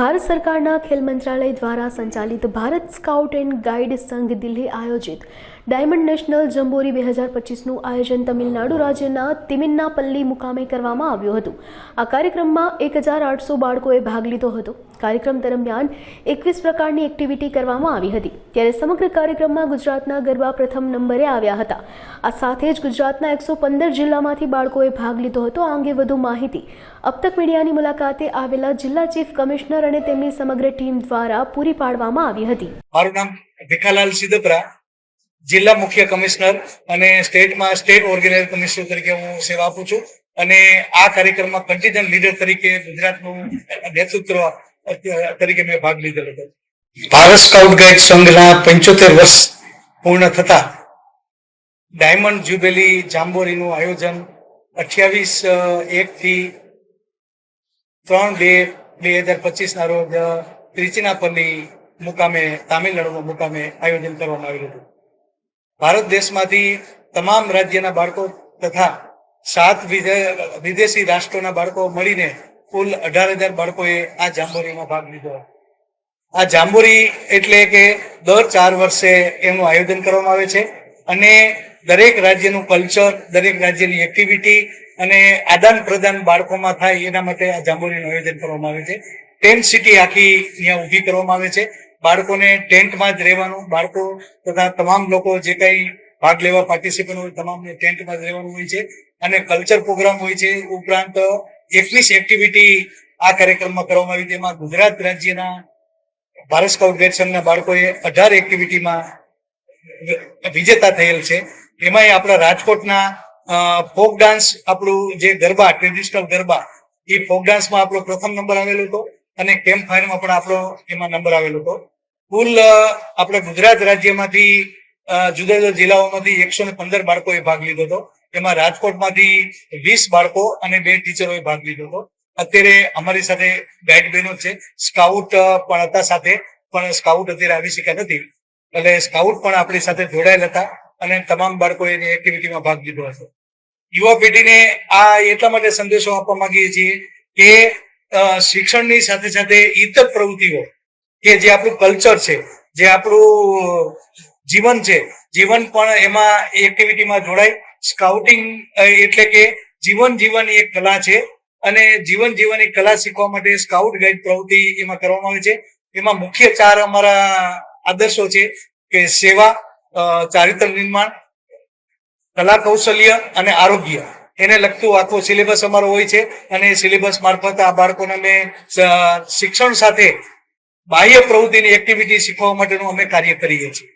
ભારત સરકારના ખેલ મંત્રાલય દ્વારા સંચાલિત ભારત સ્કાઉટ એન્ડ ગાઈડ સંઘ દિલ્હી આયોજિત ડાયમંડ નેશનલ જંબોરી બે હજાર પચીસનું આયોજન તમિલનાડુ રાજ્યના તિમિન્નાપલ્લી મુકામે કરવામાં આવ્યું હતું. આ કાર્યક્રમમાં એક હજાર આઠસો બાળકોએ ભાગ લીધો હતો. કાર્યક્રમ દરમિયાન એકવીસ પ્રકારની એક્ટિવિટી કરવામાં આવી હતી. ત્યારે સમગ્ર કાર્યક્રમમાં ગુજરાતના ગરબા પ્રથમ નંબરે આવ્યા હતા. આ સાથે જ ગુજરાતના એકસો પંદર જિલ્લામાંથી બાળકોએ ભાગ લીધો હતો. આ અંગે વધુ માહિતી અબતક મીડિયાની મુલાકાતે આવેલા જિલ્લા ચીફ કમિશનર અને તેમની સમગ્ર ટીમ દ્વારા પૂરી પાડવામાં આવી હતી. મારું નામ ભીખાલાલ સિદ્ધપરા. જિલ્લા મુખ્ય કમિશનર અને સ્ટેટમાં સ્ટેટ ઓર્ગેનાઇઝ કમિશનર તરીકે હું સેવા આપું છું. અને આ કાર્યક્રમમાં કન્ટિજન્ટ લીડર તરીકે ગુજરાતનું નેતૃત્વ તરીકે મેં ભાગ લીધેલો હતો. ભારત સ્કાઉટ ગાઈડ સંઘના પંચોતેર વર્ષ પૂર્ણ થતા ડાયમંડ જ્યુબેલી જાંબોરીનું આયોજન અઠ્યાવીસ એક થી ત્રણ બે બે હજાર પચીસના રોજ ત્રિચિનાપલ્લી મુકામે તામિલનાડુના મુકામે આયોજન કરવામાં આવેલું હતું. ભારત દેશમાંથી તમામ રાજ્યના બાળકો તથા સાત વિદે- વિદેશી રાષ્ટ્રોના બાળકો મળીને કુલ અઢાર હજાર બાળકોએ આ જાંબોરીમાં ભાગ લીધો. આ જાંબોરી એટલે કે દર ચાર વર્ષે એનું આયોજન કરવામાં આવે છે અને દરેક રાજ્યનું કલ્ચર, દરેક રાજ્યની એક્ટિવિટી અને આદાન પ્રદાન બાળકોમાં થાય એના માટે આ જાંબોરીનું આયોજન કરવામાં આવે છે. ટેન્ટ સિટી આખી અહીંયા ઊભી કરવામાં આવે છે. બાળકોને ટેન્ટમાં જ રહેવાનું, બાળકો તથા તમામ લોકો જે કઈ ભાગ લેવા પાર્ટિસિપન્ટ હોય, તમામને ટેન્ટમાં જ રહેવાનું હોય છે. અને કલ્ચર પ્રોગ્રામ હોય છે ઉપરાંત એકવીસ એક્ટિવિટી આ કાર્યક્રમમાં કરવામાં આવી તેમાં ગુજરાત રાજ્યના ભારત સ્કાઉટ સંઘના બાળકોએ અઢાર એક્ટિવિટીમાં વિજેતા થયેલ છે. એમાંય આપણા રાજકોટના ફોક ડાન્સ આપણું જે ગરબા ટ્રેડિશનલ ગરબા, એ ફોક ડાન્સમાં આપણો પ્રથમ નંબર આવેલો હતો. અને કેમ્પ ફાયરમાં પણ આપણો એમાં નંબર આવેલો હતો. કુલ આપણા ગુજરાત રાજ્યમાંથી જુદા જુદા જિલ્લાઓમાંથી એકસો ને પંદર બાળકોએ ભાગ લીધો હતો. એમાં રાજકોટમાંથી વીસ બાળકો અને બે ટીચરોએ ભાગ લીધો હતો. અત્યારે અમારી સાથે ગાઈડ બહેનો છે. સ્કાઉટ પણ હતા સાથે, પણ સ્કાઉટ અત્યારે આવી શક્યા નથી. એટલે સ્કાઉટ પણ આપણી સાથે જોડાયેલ હતા અને તમામ બાળકોએ એની એક્ટિવિટીમાં ભાગ લીધો હતો યુવા પેઢીને આ એટલા માટે સંદેશો આપવા માંગીએ છીએ કે શિક્ષણની સાથે સાથે ઇતર પ્રવૃત્તિઓ કે જે આપણું કલ્ચર છે, જે આપણું જીવન છે, જીવન પણ એમાં એક્ટિવિટીમાં જોડાય. સ્કાઉટિંગ એટલે કે જીવન જીવવાની એક કલા છે અને જીવન જીવવાની કલા શીખવા માટે સ્કાઉટ ગાઈડ પ્રવૃત્તિ એમાં કરવામાં આવે છે. એમાં મુખ્ય ચાર અમારા આદર્શો છે કે સેવા ચારિત્ર નિર્માણ, કલા કૌશલ્ય અને આરોગ્ય. એને લગતું આખો સિલેબસ અમારો હોય છે અને સિલેબસ મારફત આ બાળકોને અમે શિક્ષણ સાથે બાહ્ય પ્રવૃત્તિની એક્ટિવિટી શીખવા માટેનું અમે કાર્ય કરીએ છીએ.